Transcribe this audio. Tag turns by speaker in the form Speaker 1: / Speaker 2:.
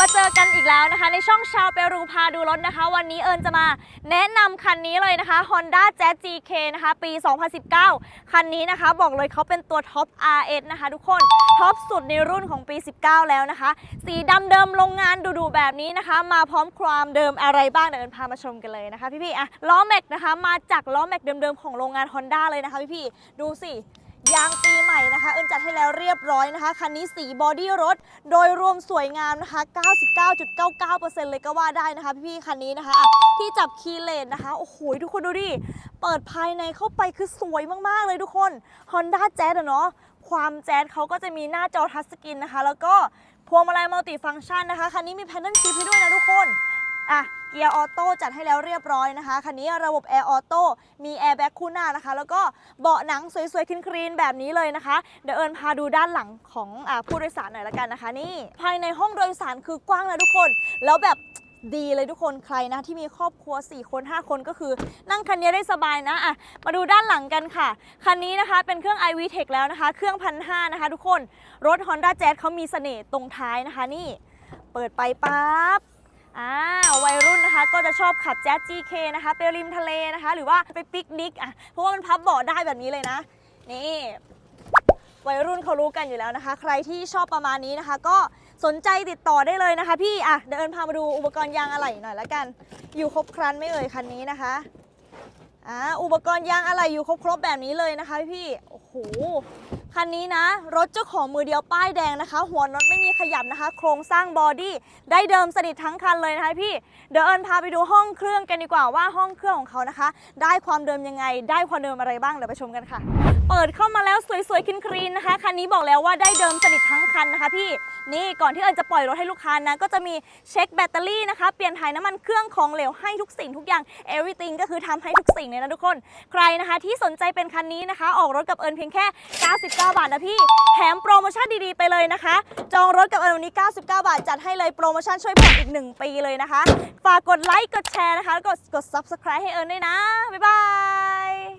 Speaker 1: มาเจอกันอีกแล้วนะคะ ในช่องชาวเปรูพาดูรถนะคะ วันนี้เอิญจะมาแนะนำคันนี้เลยนะคะ Honda Jazz GK นะคะ ปี 2019 คันนี้นะคะ บอกเลยเขาเป็นตัวท็อป RS นะคะ ทุกคนท็อปสุดในรุ่นของปี 19 แล้วนะคะ สีดำเดิมโรงงานดูๆแบบนี้นะคะ มาพร้อมความเดิมอะไรบ้างเดี๋ยวเอิญพามาชมกันเลยนะคะพี่ๆอะล้อแม็กนะคะ มาจากล้อแม็กเดิมๆของโรงงาน Honda เลยนะคะพี่ๆดูสิ ยางปีใหม่นะคะเอิญจัดให้แล้วเรียบร้อยนะคะ คันนี้สีบอดี้รถ โดยรวมสวยงามนะคะ 99.99%เลยก็ว่าได้นะคะ พี่ๆคันนี้นะคะะที่จับคีย์เลนนะคะ โอ้โห ทุกคนดูดิ เปิดภายในเข้าไปคือสวยมากๆเลยทุกคน Honda Jazz อะเนาะความแจ๊สเขาก็จะมีหน้าจอทัชสกรีนนะคะ แล้วก็พวงมาลัยมัลติฟังก์ชันนะคะ คันนี้มีแพนเดิลชิพให้ด้วยนะทุกคน อะเกียร์ออโต้จัดให้แล้วเรียบร้อยนะคะ คันนี้ระบบแอร์ออโต้มีแอร์แบ็คคู่หน้านะคะ แล้วก็เบาะหนังสวยๆคลีนๆแบบนี้เลยนะคะ เดี๋ยวเอิญพาดูด้านหลังของอผู้โดยสารหน่อยละกันนะคะ นี่ ภายในห้องโดยสารคือกว้างนะทุกคน แล้วแบบดีเลยทุกคนใครนะที่มีครอบครัว 4 คน 5 คนก็คือ นั่งคันนี้ได้สบายนะอะมาดูด้านหลังกันค่ะ คันนี้นะคะเป็นเครื่อง iV Tech แล้วนะคะ เครื่องพันห้านะคะ ทุกคนรถ Honda Jazz เขามีเสน่ห์ตรงท้ายนะคะ นี่ เปิดไปปั๊บ อ่าวัยรุ่นนะคะก็จะชอบขับแจ๊ส GK นะคะไปริมทะเลนะคะ หรือว่าไปปิกนิกอะเพราะว่ามันพับเบาะได้แบบนี้เลยนะ นี่วัยรุ่นเขารู้กันอยู่แล้วนะคะ ใครที่ชอบประมาณนี้นะคะ ก็สนใจติดต่อได้เลยนะคะ พี่อะเดี๋ยวเอิญพามาดูอุปกรณ์ยางอะไหล่หน่อยละกัน อยู่ครบครันไม่เอ่ยคันนี้นะคะอ่าอุปกรณ์ยางอะไหล่อยู่ครบๆแบบนี้เลยนะคะพี่โอ้โห คันนี้นะ รถเจ้าของมือเดียวป้ายแดงนะคะ หัวน็อตไม่มีขยับนะคะ โครงสร้างบอดี้ได้เดิมสนิททั้งคันเลยนะคะพี่ เดี๋ยวเอิญพาไปดูห้องเครื่องกันดีกว่าว่าห้องเครื่องของเขานะคะ ได้ความเดิมยังไง ได้ความเดิมอะไรบ้างเดี๋ยวไปชมกันค่ะ เปิดเข้ามาแล้วสวยๆคลีนนะคะคันนี้บอกแล้วว่าได้เดิมสนิททั้งคันนะคะ พี่นี่ก่อนที่เอิญจะปล่อยรถให้ลูกค้านะก็จะมีเช็คแบตเตอรี่นะคะเปลี่ยนถ่ายน้ำมันเครื่องของเหลวให้ทุกสิ่งทุกอย่าง everything ก็คือทำให้ทุกสิ่งเลยนะทุกคน ใครนะคะที่สนใจเป็นคันนี้นะคะ ออกรถกับเอิญเพียงแค่ 99 บาทนะพี่ แถมโปรโมชั่นดีๆไปเลยนะคะ จองรถกับเอิญวันนี้ 99 บาท จัดให้เลยโปรโมชั่นช่วยผ่อนอีก 1 ปีเลยนะคะ ฝากกดไลค์ กดแชร์นะคะแล้วกดกด subscribe ให้เอิญด้วยนะ บ๊ายบาย